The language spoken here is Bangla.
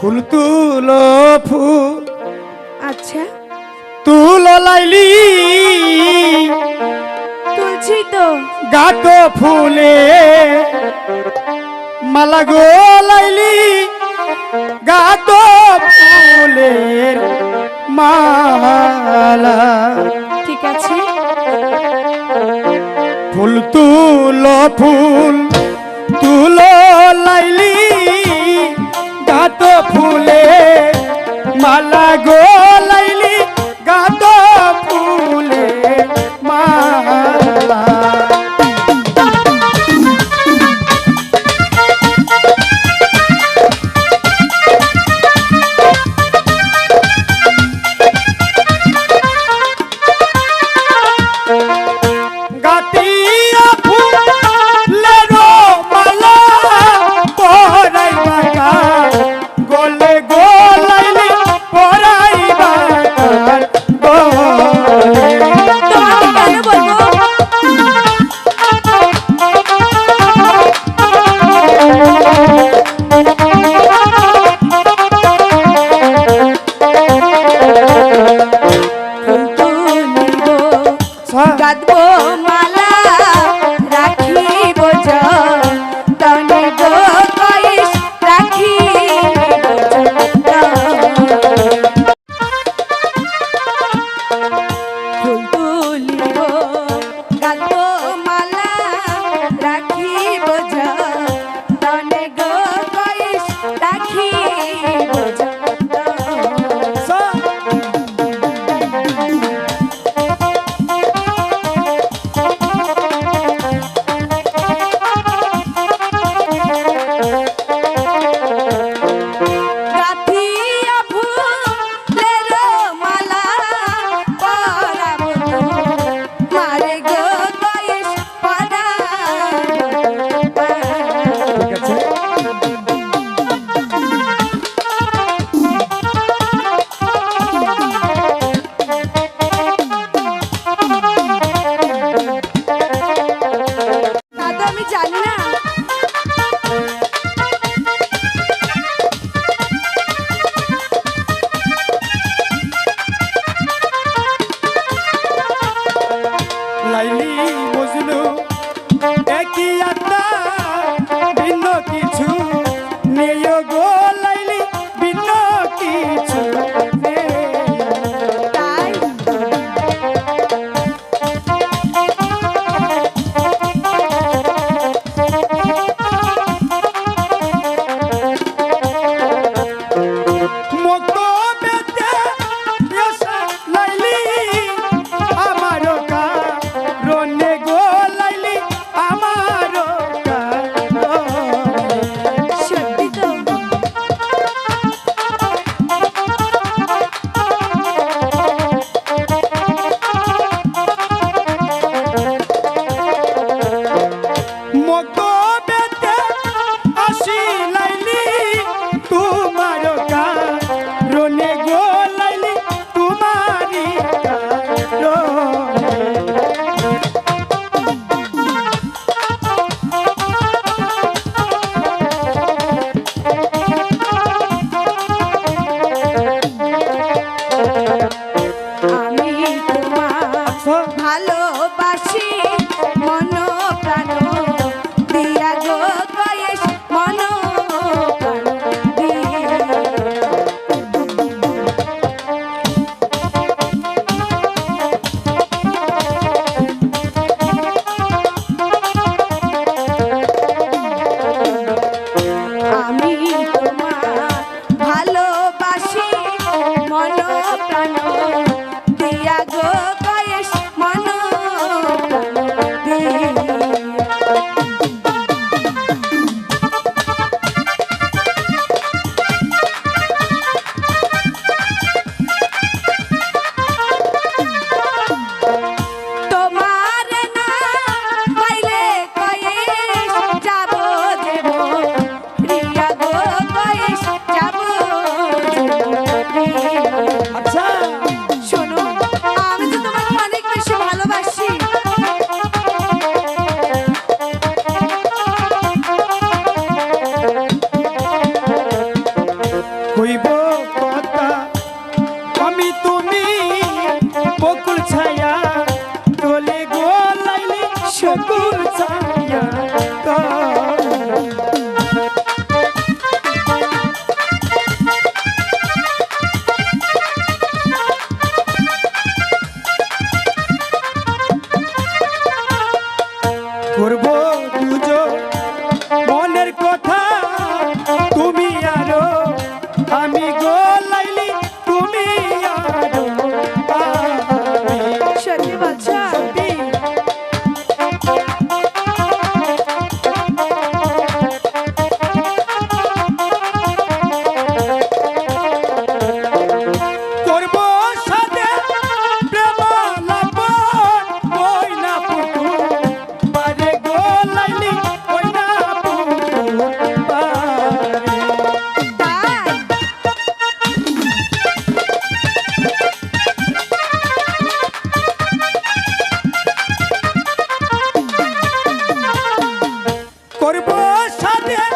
ফুল তুল ফুল। আচ্ছা। তুল লাইলি। তুলছি তো। গাত ফুলে। মালা গো লাইলি। গাত ফুলে মালা। ঠিক আছে। ফুল তুল ফুল। তুল করব সাথে